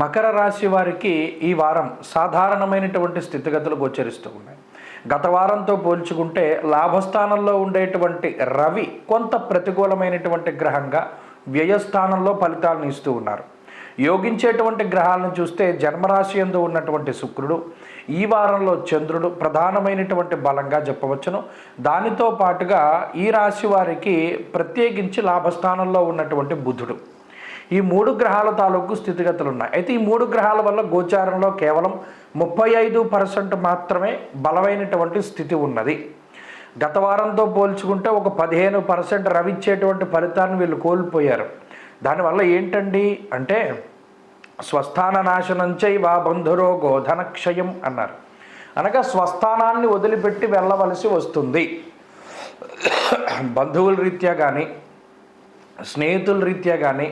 మకర రాశి వారికి ఈ వారం సాధారణమైనటువంటి స్థితిగతులు గోచరిస్తూ ఉన్నాయి. గత వారంతో పోల్చుకుంటే లాభస్థానంలో ఉండేటువంటి రవి కొంత ప్రతికూలమైనటువంటి గ్రహంగా వ్యయస్థానంలో ఫలితాలను ఇస్తూ ఉన్నారు. యోగించేటువంటి గ్రహాలను చూస్తే జన్మరాశి ఎందు ఉన్నటువంటి శుక్రుడు ఈ వారంలో చంద్రుడు ప్రధానమైనటువంటి బలంగా చెప్పవచ్చును. దానితో పాటుగా ఈ రాశి వారికి ప్రత్యేకించి లాభస్థానంలో ఉన్నటువంటి బుధుడు. ఈ మూడు గ్రహాల తాలూకు స్థితిగతులు ఉన్నాయి అయితే ఈ మూడు గ్రహాల వల్ల గోచారంలో కేవలం ముప్పై ఐదు పర్సెంట్ మాత్రమే బలమైనటువంటి స్థితి ఉన్నది. గత వారంతో పోల్చుకుంటే ఒక పదిహేను పర్సెంట్ రవిచ్చేటువంటి ఫలితాన్ని వీళ్ళు కోల్పోయారు. దానివల్ల ఏంటండి అంటే స్వస్థాన నాశనం వా బంధురో గోధనక్షయం అన్నారు. అనగా స్వస్థానాన్ని వదిలిపెట్టి వెళ్ళవలసి వస్తుంది. బంధువుల రీత్యా కానీ స్నేహితుల రీత్యా కానీ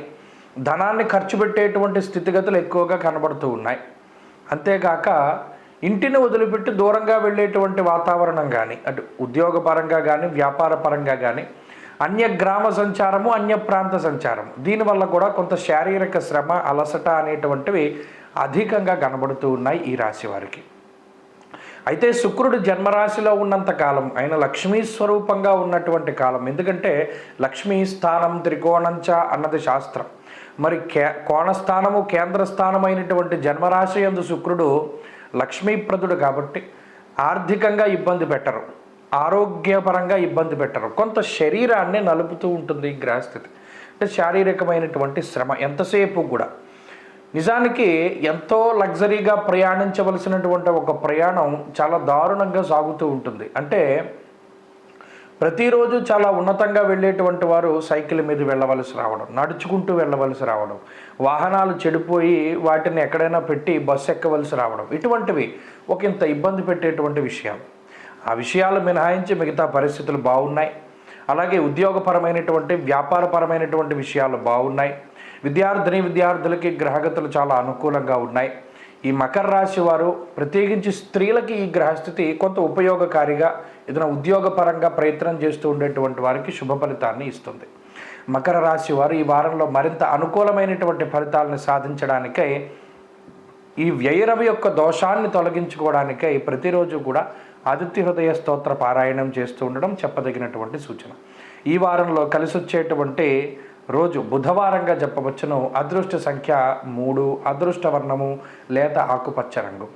ధనాన్ని ఖర్చు పెట్టేటువంటి స్థితిగతులు ఎక్కువగా కనబడుతూ ఉన్నాయి. అంతేకాక ఇంటిని వదిలిపెట్టి దూరంగా వెళ్ళేటువంటి వాతావరణం కానీ అటు ఉద్యోగపరంగా కానీ వ్యాపార పరంగా కానీ అన్య గ్రామ సంచారము అన్య ప్రాంత సంచారం దీనివల్ల కూడా కొంత శారీరక శ్రమ అలసట అనేటువంటివి అధికంగా కనబడుతూ ఉన్నాయి ఈ రాశి వారికి. అయితే శుక్రుడు జన్మరాశిలో ఉన్నంత కాలం ఆయన లక్ష్మీ స్వరూపంగా ఉన్నటువంటి కాలం. ఎందుకంటే లక్ష్మీ స్థానం త్రికోణంచ అన్నది శాస్త్రం. మరి కే కోణస్థానము కేంద్రస్థానమైనటువంటి జన్మరాశి ఎందు శుక్రుడు లక్ష్మీప్రదుడు కాబట్టి ఆర్థికంగా ఇబ్బంది పెట్టరు. ఆరోగ్యపరంగా ఇబ్బంది పెట్టరు. కొంత శరీరాన్ని నలుపుతూ ఉంటుంది ఈ గ్రహస్థితి. అంటే శారీరకమైనటువంటి శ్రమ ఎంతసేపు కూడా. నిజానికి ఎంతో లగ్జరీగా ప్రయాణించవలసినటువంటి ఒక ప్రయాణం చాలా దారుణంగా సాగుతూ ఉంటుంది. అంటే ప్రతిరోజు చాలా ఉన్నతంగా వెళ్ళేటువంటి వారు సైకిల్ మీద వెళ్ళవలసి రావడం నడుచుకుంటూ వెళ్ళవలసి రావడం వాహనాలు చెడిపోయి వాటిని ఎక్కడైనా పెట్టి బస్సు ఎక్కవలసి రావడం ఇటువంటివి ఒక ఇంత ఇబ్బంది పెట్టేటువంటి విషయాలు ఆ విషయాలు మినహాయించి మిగతా పరిస్థితులు బాగున్నాయి. అలాగే ఉద్యోగపరమైనటువంటి వ్యాపారపరమైనటువంటి విషయాలు బాగున్నాయి. విద్యార్థిని విద్యార్థులకి గ్రహగతులు చాలా అనుకూలంగా ఉన్నాయి. ఈ మకర రాశి వారు ప్రత్యేకించి స్త్రీలకి ఈ గ్రహస్థితి కొంత ఉపయోగకారిగా ఏదైనా ఉద్యోగపరంగా ప్రయత్నం చేస్తూ ఉండేటువంటి వారికి శుభ ఫలితాన్ని ఇస్తుంది. మకర రాశి వారు ఈ వారంలో మరింత అనుకూలమైనటువంటి ఫలితాలను సాధించడానికై ఈ వ్యయరవి యొక్క దోషాన్ని తొలగించుకోవడానికై ప్రతిరోజు కూడా ఆదిత్య హృదయ స్తోత్ర పారాయణం చేస్తూ ఉండడం చెప్పదగినటువంటి సూచన. ఈ వారంలో కలిసి వచ్చేటువంటి రోజు బుధవారంగా చెప్పవచ్చును అదృష్ట సంఖ్య మూడు. అదృష్ట వర్ణము లేత ఆకుపచ్చ రంగు.